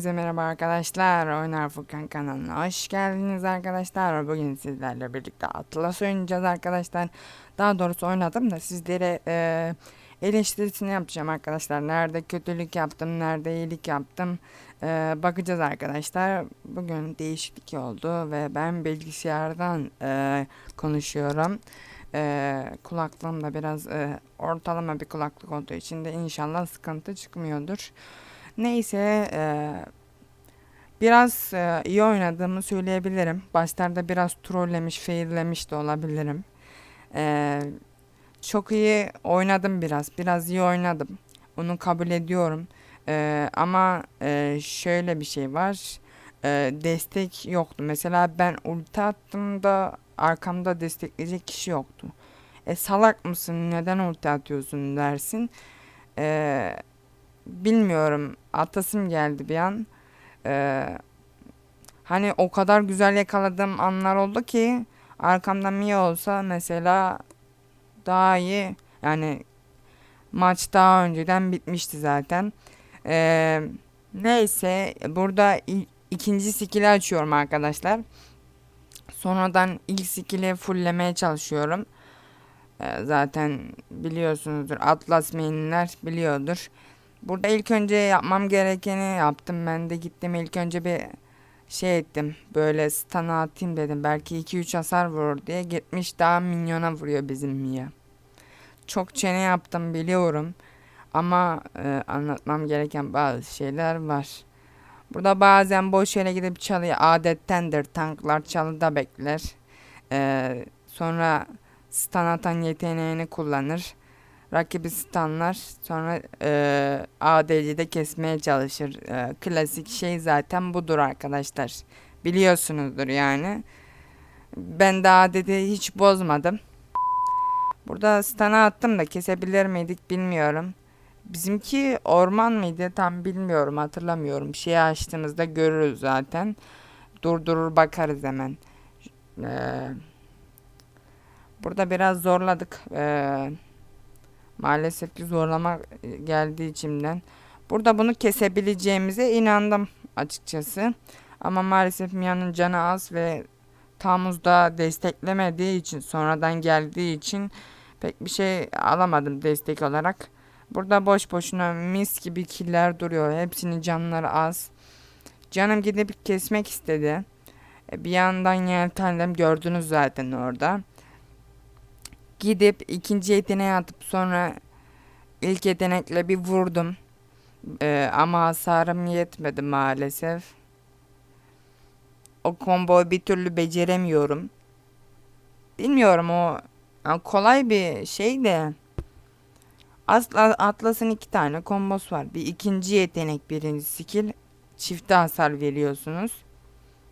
Hepinize merhaba arkadaşlar. Oynar Furkan kanalına hoş geldiniz arkadaşlar. Bugün sizlerle birlikte Atlas oynayacağız arkadaşlar. Daha doğrusu oynadım da sizlere e, eleştirisini yapacağım arkadaşlar. Nerede kötülük yaptım, nerede iyilik yaptım. E, bakacağız arkadaşlar. Bugün değişiklik oldu ve ben bilgisayardan e, konuşuyorum. E, kulaklığım da biraz e, ortalama bir kulaklık olduğu için de inşallah sıkıntı çıkmıyordur. Neyse eee, biraz eee, iyi oynadığımı söyleyebilirim. Başlarda biraz trollemiş, faillemiş de olabilirim. Eee, çok iyi oynadım biraz. Biraz iyi oynadım. Onu kabul ediyorum. Eee, ama eee, şöyle bir şey var. Eee, destek yoktu. Mesela ben ulti attığımda arkamda destekleyecek kişi yoktu. E salak mısın? Neden ulti atıyorsun dersin. Eee bilmiyorum atasım geldi bir an. Ee, hani o kadar güzel yakaladığım anlar oldu ki arkamda Mia olsa mesela daha iyi yani maç daha önceden bitmişti zaten. Ee, neyse burada ikinci skill'i açıyorum arkadaşlar. Sonradan ilk skill'i fulllemeye çalışıyorum. Ee, zaten biliyorsunuzdur Atlas main'ler biliyordur. Burada ilk önce yapmam gerekeni yaptım. Ben de gittim ilk önce bir şey ettim. Böyle stun atayım dedim. Belki 2-3 hasar vurur diye. Gitmiş daha minyona vuruyor bizim Mia. Çok çene yaptım biliyorum. Ama e, anlatmam gereken bazı şeyler var. Burada bazen boş yere gidip çalıyor. Adettendir. Tanklar çalıda bekler. E, sonra stun atan yeteneğini kullanır rakibi stunlar sonra e, ADC'de kesmeye çalışır. E, klasik şey zaten budur arkadaşlar. Biliyorsunuzdur yani. Ben de ADC'yi hiç bozmadım. Burada stun'a attım da kesebilir miydik bilmiyorum. Bizimki orman mıydı tam bilmiyorum hatırlamıyorum. Şeyi açtığımızda görürüz zaten. Durdurur bakarız hemen. Ee, burada biraz zorladık. Ee, Maalesef ki zorlama e, geldi içimden. Burada bunu kesebileceğimize inandım açıkçası. Ama maalesef Mia'nın canı az ve Tamuz'da desteklemediği için sonradan geldiği için pek bir şey alamadım destek olarak. Burada boş boşuna mis gibi killer duruyor. Hepsinin canları az. Canım gidip kesmek istedi. E, bir yandan yeltendim gördünüz zaten orada gidip ikinci yeteneğe atıp sonra ilk yetenekle bir vurdum. Ee, ama hasarım yetmedi maalesef. O komboyu bir türlü beceremiyorum. Bilmiyorum o yani kolay bir şey de. Asla Atlas'ın iki tane kombos var. Bir ikinci yetenek birinci skill. Çifte hasar veriyorsunuz.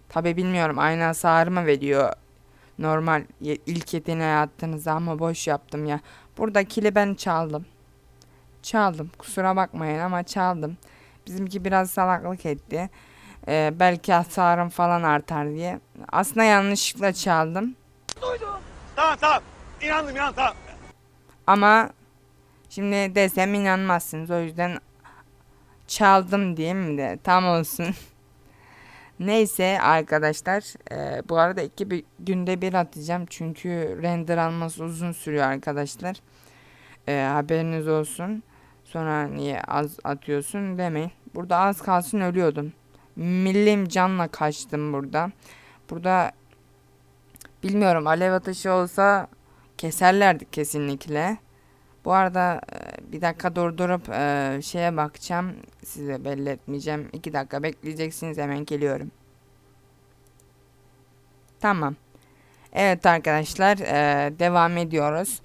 Tabi bilmiyorum aynı hasarı mı veriyor Normal ilk yeteneğe attığınızda ama boş yaptım ya. Buradakili ben çaldım. Çaldım. Kusura bakmayın ama çaldım. Bizimki biraz salaklık etti. Ee, belki hasarım falan artar diye. Aslında yanlışlıkla çaldım. Tamam tamam. İnandım inandım tamam. Ama şimdi desem inanmazsınız. O yüzden çaldım diyeyim de tam olsun. Neyse arkadaşlar e, bu arada iki bir günde bir atacağım çünkü render alması uzun sürüyor arkadaşlar. E, haberiniz olsun. Sonra niye az atıyorsun demeyin. Burada az kalsın ölüyordum. Millim canla kaçtım burada. Burada bilmiyorum alev atışı olsa keserlerdi kesinlikle. Bu arada e, bir dakika durdurup e, şeye bakacağım. Size belli etmeyeceğim. İki dakika bekleyeceksiniz hemen geliyorum. Tamam. Evet arkadaşlar e, devam ediyoruz.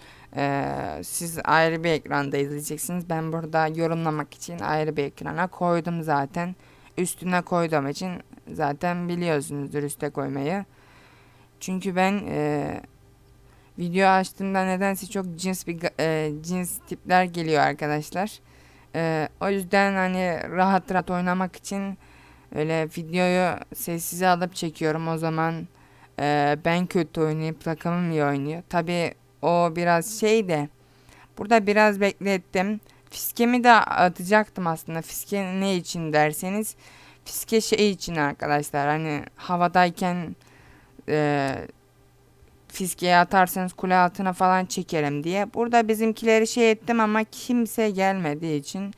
siz ayrı bir ekranda izleyeceksiniz. Ben burada yorumlamak için ayrı bir ekrana koydum zaten. Üstüne koyduğum için zaten biliyorsunuzdur üste koymayı. Çünkü ben Video açtığımda nedense çok cins bir e, cins tipler geliyor arkadaşlar. E, o yüzden hani rahat rahat oynamak için öyle videoyu sessize alıp çekiyorum. O zaman e, ben kötü oynayıp takımım iyi oynuyor. Tabi o biraz şey de burada biraz beklettim. Fiskemi de atacaktım aslında. Fiske ne için derseniz fiske şey için arkadaşlar hani havadayken e, fiskeye atarsanız kule altına falan çekerim diye. Burada bizimkileri şey ettim ama kimse gelmediği için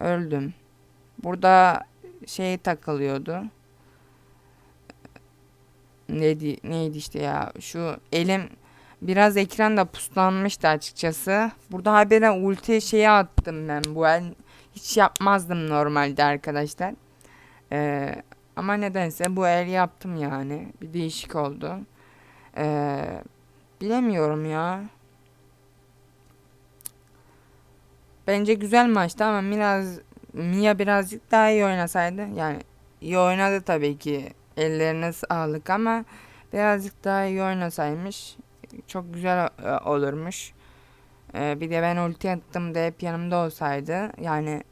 öldüm. Burada şey takılıyordu. Neydi, neydi işte ya şu elim biraz ekranda puslanmıştı açıkçası. Burada habere ulti şeyi attım ben bu el hiç yapmazdım normalde arkadaşlar. Ee, ama nedense bu el yaptım yani. Bir değişik oldu. Ee, bilemiyorum ya. Bence güzel maçtı ama biraz Mia birazcık daha iyi oynasaydı yani iyi oynadı tabii ki ellerine sağlık ama birazcık daha iyi oynasaymış çok güzel e, olurmuş. Ee, bir de ben ulti attım da hep yanımda olsaydı yani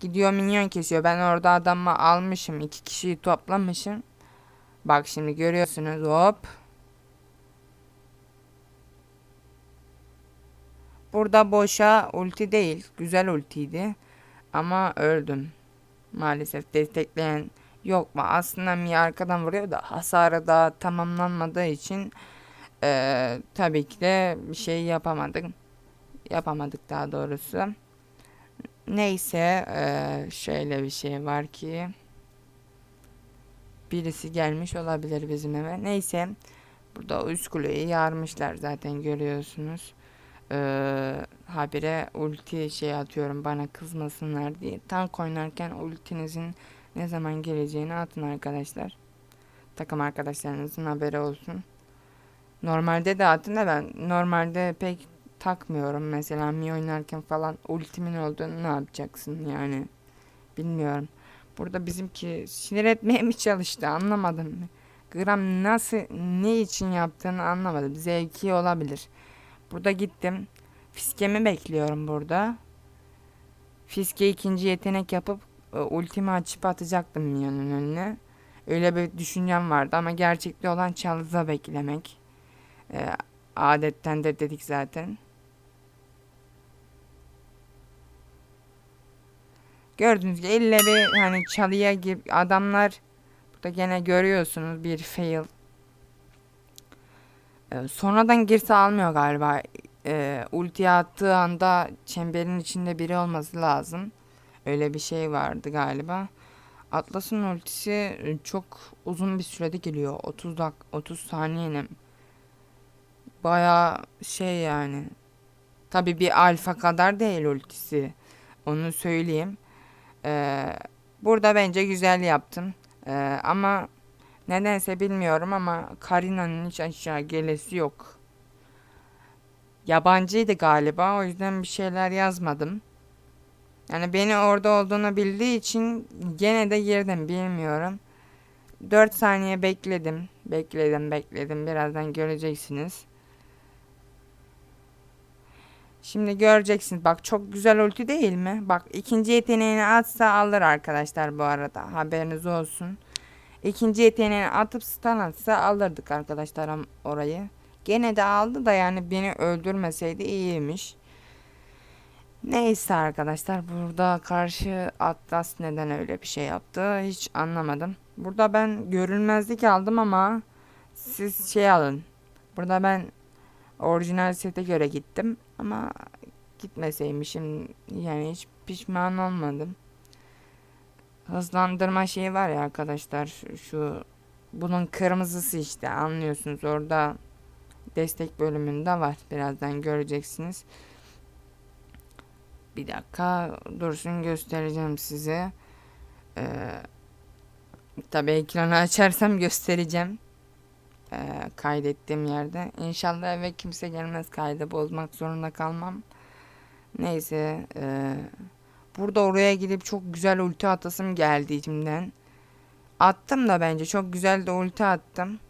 gidiyor minyon kesiyor ben orada adamı almışım iki kişiyi toplamışım. Bak şimdi görüyorsunuz hop. Burada boşa ulti değil. Güzel ultiydi. Ama öldüm. Maalesef destekleyen yok mu? Aslında Mia arkadan vuruyor da hasarı daha tamamlanmadığı için eee, tabii ki de bir şey yapamadık. Yapamadık daha doğrusu. Neyse eee, şöyle bir şey var ki birisi gelmiş olabilir bizim eve. Neyse burada üst kuleyi yarmışlar zaten görüyorsunuz. Ee, habire ulti şey atıyorum bana kızmasınlar diye. Tank oynarken ultinizin ne zaman geleceğini atın arkadaşlar. Takım arkadaşlarınızın haberi olsun. Normalde de atın da ben normalde pek takmıyorum. Mesela mi oynarken falan ultimin olduğunu ne yapacaksın yani. Bilmiyorum. Burada bizimki sinir etmeye mi çalıştı anlamadım. Gram nasıl ne için yaptığını anlamadım. Zevki olabilir. Burada gittim. Fiskemi bekliyorum burada. Fiske ikinci yetenek yapıp e, ultimi açıp atacaktım Mia'nın önüne. Öyle bir düşüncem vardı ama gerçekte olan çalıza beklemek. E, adetten de dedik zaten. Gördüğünüz gibi elle bir hani çalıya gibi adamlar burada gene görüyorsunuz bir fail. Ee, sonradan girse almıyor galiba. Ee, ultiye attığı anda çemberin içinde biri olması lazım. Öyle bir şey vardı galiba. Atlas'ın ultisi e, çok uzun bir sürede geliyor. 30 dak 30 saniyenin. Baya şey yani. Tabii bir alfa kadar değil ultisi. Onu söyleyeyim. Ee, burada bence güzel yaptım. Ee, ama nedense bilmiyorum ama Karina'nın hiç aşağı gelesi yok. Yabancıydı galiba o yüzden bir şeyler yazmadım. Yani beni orada olduğunu bildiği için gene de girdim bilmiyorum. 4 saniye bekledim. Bekledim bekledim birazdan göreceksiniz. Şimdi göreceksiniz. Bak çok güzel ulti değil mi? Bak ikinci yeteneğini atsa alır arkadaşlar bu arada. Haberiniz olsun. İkinci yeteneğini atıp stun atsa alırdık arkadaşlar am- orayı. Gene de aldı da yani beni öldürmeseydi iyiymiş. Neyse arkadaşlar burada karşı Atlas neden öyle bir şey yaptı hiç anlamadım. Burada ben görünmezlik aldım ama siz şey alın. Burada ben orijinal sete göre gittim ama gitmeseymişim yani hiç pişman olmadım. Hızlandırma şeyi var ya arkadaşlar şu bunun kırmızısı işte anlıyorsunuz orada destek bölümünde var birazdan göreceksiniz. Bir dakika dursun göstereceğim size. Ee, tabii ekranı açarsam göstereceğim. Ee, kaydettiğim yerde. İnşallah eve kimse gelmez kaydı bozmak zorunda kalmam. Neyse. ee, burada oraya gidip çok güzel ulti atasım geldi içimden. Attım da bence çok güzel de ulti attım.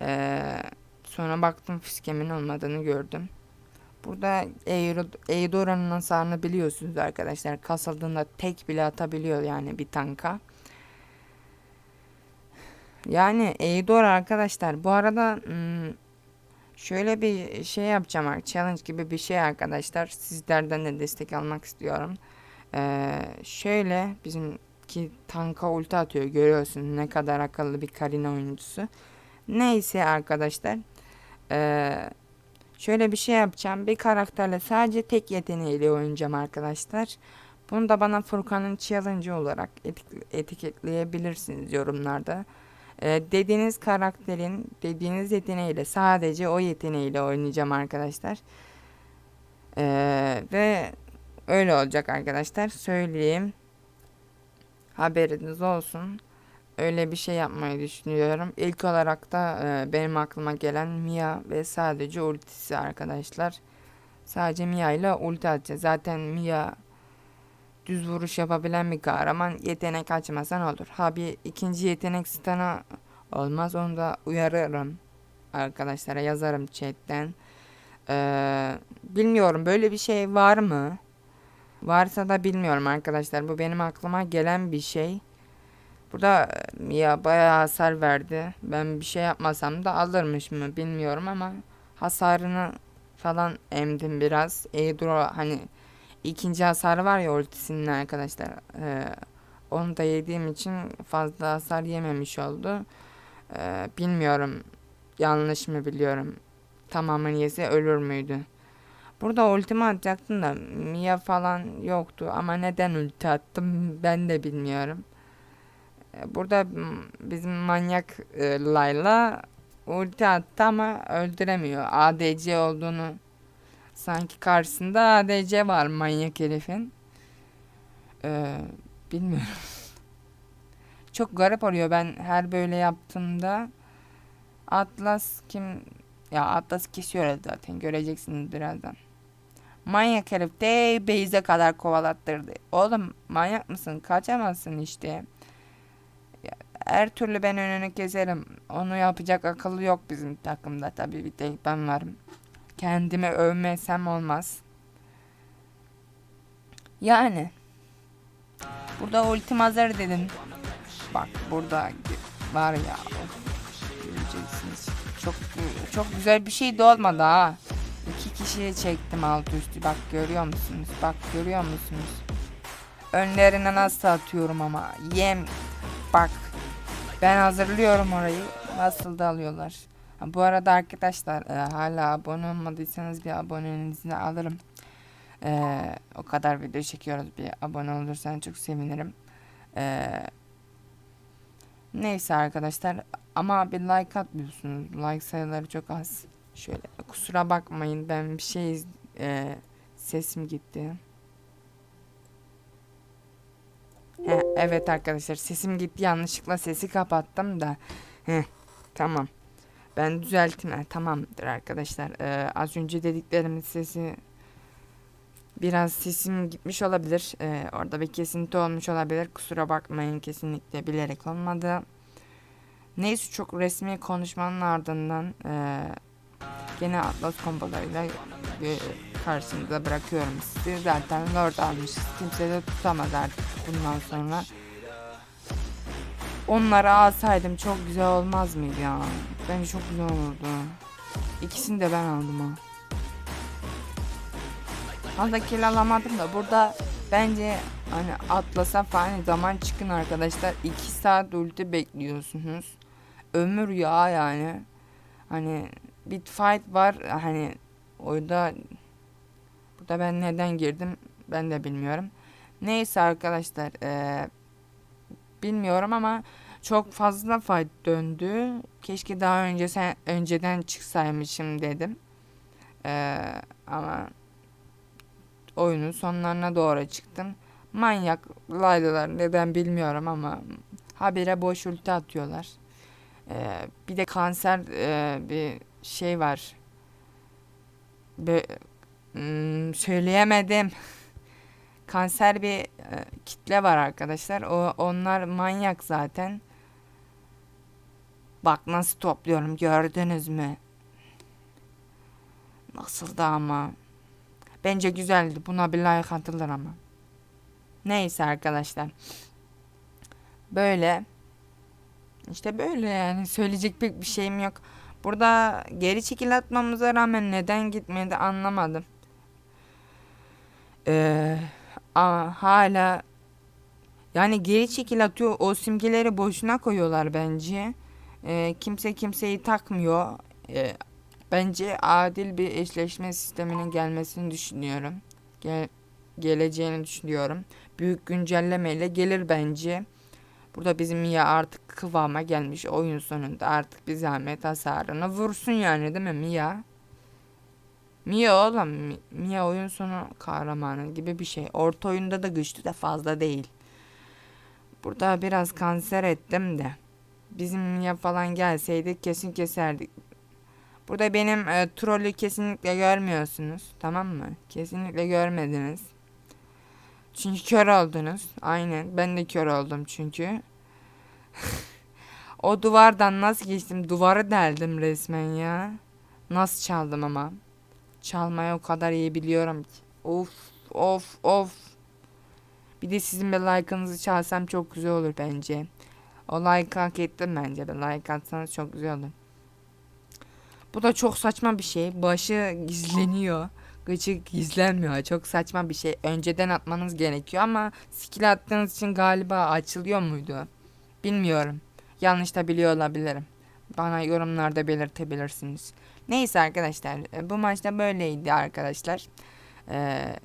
Ee, sonra baktım fiskemin olmadığını gördüm. Burada Eidora'nın hasarını biliyorsunuz arkadaşlar. Kasıldığında tek bile atabiliyor yani bir tanka. Yani Eidora arkadaşlar bu arada hmm, şöyle bir şey yapacağım challenge gibi bir şey arkadaşlar. Sizlerden de destek almak istiyorum. Ee, şöyle bizim ki tanka ulti atıyor görüyorsun ne kadar akıllı bir Karina oyuncusu. Neyse arkadaşlar. Ee, şöyle bir şey yapacağım. Bir karakterle sadece tek yeteneğiyle oynayacağım arkadaşlar. Bunu da bana Furkan'ın challenge olarak etik- etiketleyebilirsiniz yorumlarda. Ee, dediğiniz karakterin dediğiniz yeteneğiyle sadece o yeteneğiyle oynayacağım arkadaşlar. Ee, ve öyle olacak arkadaşlar. Söyleyeyim. Haberiniz olsun. Öyle bir şey yapmayı düşünüyorum. İlk olarak da e, benim aklıma gelen Mia ve sadece ultisi arkadaşlar. Sadece Mia ile ulti atacağız. Zaten Mia düz vuruş yapabilen bir kahraman. Yetenek açmasan olur. Ha bir ikinci yetenek stana olmaz. Onu da uyarırım. Arkadaşlara yazarım chatten. Ee, bilmiyorum böyle bir şey var mı? Varsa da bilmiyorum arkadaşlar. Bu benim aklıma gelen bir şey. Burada e, Mia bayağı hasar verdi. Ben bir şey yapmasam da alırmış mı bilmiyorum ama hasarını falan emdim biraz. Eidro hani ikinci hasarı var ya ultisinin arkadaşlar. Ee, onu da yediğim için fazla hasar yememiş oldu. Ee, bilmiyorum yanlış mı biliyorum. Tamamını yese ölür müydü? Burada ultimi atacaktım da Mia falan yoktu ama neden ulti attım ben de bilmiyorum. E, Burada bizim manyak e, Layla ulti attı ama öldüremiyor. ADC olduğunu sanki karşısında ADC var manyak herifin. E, bilmiyorum. Çok garip oluyor ben her böyle yaptığımda. Atlas kim? Ya Atlas kesiyor zaten göreceksiniz birazdan. Manyak herif de Beyze kadar kovalattırdı. Oğlum manyak mısın? Kaçamazsın işte. Her türlü ben önünü keserim. Onu yapacak akıllı yok bizim takımda. Tabii bir tek ben varım. Kendimi övmesem olmaz. Yani. Burada ultim hazır dedim. Bak burada var ya. Göreceksiniz. Çok çok güzel bir şey de olmadı ha. İki kişiyi çektim alt üstü. Bak görüyor musunuz? Bak görüyor musunuz? Önlerine nasıl atıyorum ama. Yem. Bak. Ben hazırlıyorum orayı. Nasıl da alıyorlar. Bu arada arkadaşlar e, hala abone olmadıysanız bir abonenizi alırım. E, o kadar video çekiyoruz. Bir abone olursan çok sevinirim. E, neyse arkadaşlar. Ama bir like atmıyorsunuz. Like sayıları çok az. Şöyle kusura bakmayın ben bir şey e, sesim gitti. He, evet arkadaşlar sesim gitti yanlışlıkla sesi kapattım da. He, tamam. Ben düzelttim. Tamamdır arkadaşlar. Ee, az önce dediklerimin sesi biraz sesim gitmiş olabilir. Ee, orada bir kesinti olmuş olabilir. Kusura bakmayın kesinlikle bilerek olmadı. Neyse çok resmi konuşmanın ardından e, gene Atlas kombolarıyla e, karşınıza bırakıyorum sizi. Zaten Lord almışız. Kimse de tutamaz artık bundan sonra. Onları alsaydım çok güzel olmaz mıydı ya? Bence çok güzel olurdu. İkisini de ben aldım ha. Fazla kill alamadım da burada bence hani Atlas'a falan zaman çıkın arkadaşlar. 2 saat ulti bekliyorsunuz. Ömür ya yani. Hani bir fight var hani orada burada ben neden girdim ben de bilmiyorum. Neyse arkadaşlar eee, bilmiyorum ama çok fazla fight döndü. Keşke daha önce sen önceden çıksaymışım dedim. Eee, ama oyunun sonlarına doğru çıktım. Manyak laylalar neden bilmiyorum ama habire boş ulti atıyorlar. Eee, bir de kanser eee, bir şey var. Bö Hmm, söyleyemedim. Kanser bir e, kitle var arkadaşlar. O onlar manyak zaten. Bak nasıl topluyorum gördünüz mü? Nasıldı ama. Bence güzeldi. Buna bir like atılır ama. Neyse arkadaşlar. Böyle. İşte böyle yani. Söyleyecek pek bir şeyim yok. Burada geri çekil atmamıza rağmen neden gitmedi anlamadım. Ee, ama hala Yani geri çekil atıyor. O simgeleri boşuna koyuyorlar bence. Ee, kimse kimseyi takmıyor. Ee, bence adil bir eşleşme sisteminin gelmesini düşünüyorum. Gel geleceğini düşünüyorum. Büyük güncellemeyle gelir bence. Burada bizim Mia artık kıvama gelmiş oyun sonunda. Artık bir zahmet hasarını vursun yani değil mi Mia? Mia oğlum. Mi- Mia oyun sonu kahramanı gibi bir şey. Orta oyunda da güçlü de fazla değil. Burada biraz kanser ettim de. Bizim Mia falan gelseydi kesin keserdik. Burada benim e, trolü kesinlikle görmüyorsunuz. Tamam mı? Kesinlikle görmediniz. Çünkü kör oldunuz. Aynen. Ben de kör oldum çünkü. o duvardan nasıl geçtim? Duvarı deldim resmen ya. Nasıl çaldım ama. Çalmayı o kadar iyi biliyorum ki. Of of of. Bir de sizin bir like'ınızı çalsam çok güzel olur bence. O like hak ettim bence. Bir like atsanız çok güzel olur. Bu da çok saçma bir şey. Başı gizleniyor. Gıcık gizlenmiyor. Çok saçma bir şey. Önceden atmanız gerekiyor ama skill attığınız için galiba açılıyor muydu? Bilmiyorum. Yanlış da biliyor olabilirim. Bana yorumlarda belirtebilirsiniz. Neyse arkadaşlar. e, Bu maçta böyleydi arkadaşlar. Ee,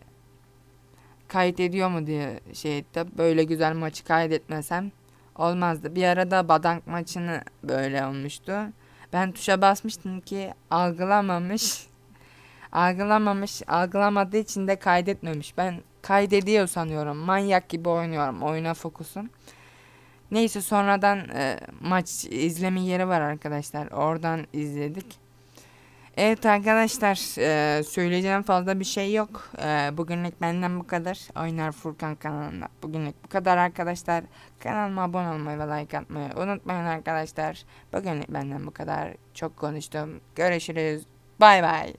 kayıt ediyor mu diye şey etti. Böyle güzel maçı kaydetmesem olmazdı. Bir arada Badank maçını böyle olmuştu. Ben tuşa basmıştım ki algılamamış. Algılamamış. Algılamadığı için de kaydetmemiş. Ben kaydediyor sanıyorum. Manyak gibi oynuyorum. Oyuna fokusum. Neyse sonradan e, maç izleme yeri var arkadaşlar. Oradan izledik. Evet arkadaşlar e, söyleyeceğim fazla bir şey yok. E, bugünlük benden bu kadar. Oynar Furkan kanalında. Bugünlük bu kadar arkadaşlar. Kanalıma abone olmayı ve like atmayı unutmayın arkadaşlar. Bugünlük benden bu kadar. Çok konuştum. Görüşürüz. Bay bay.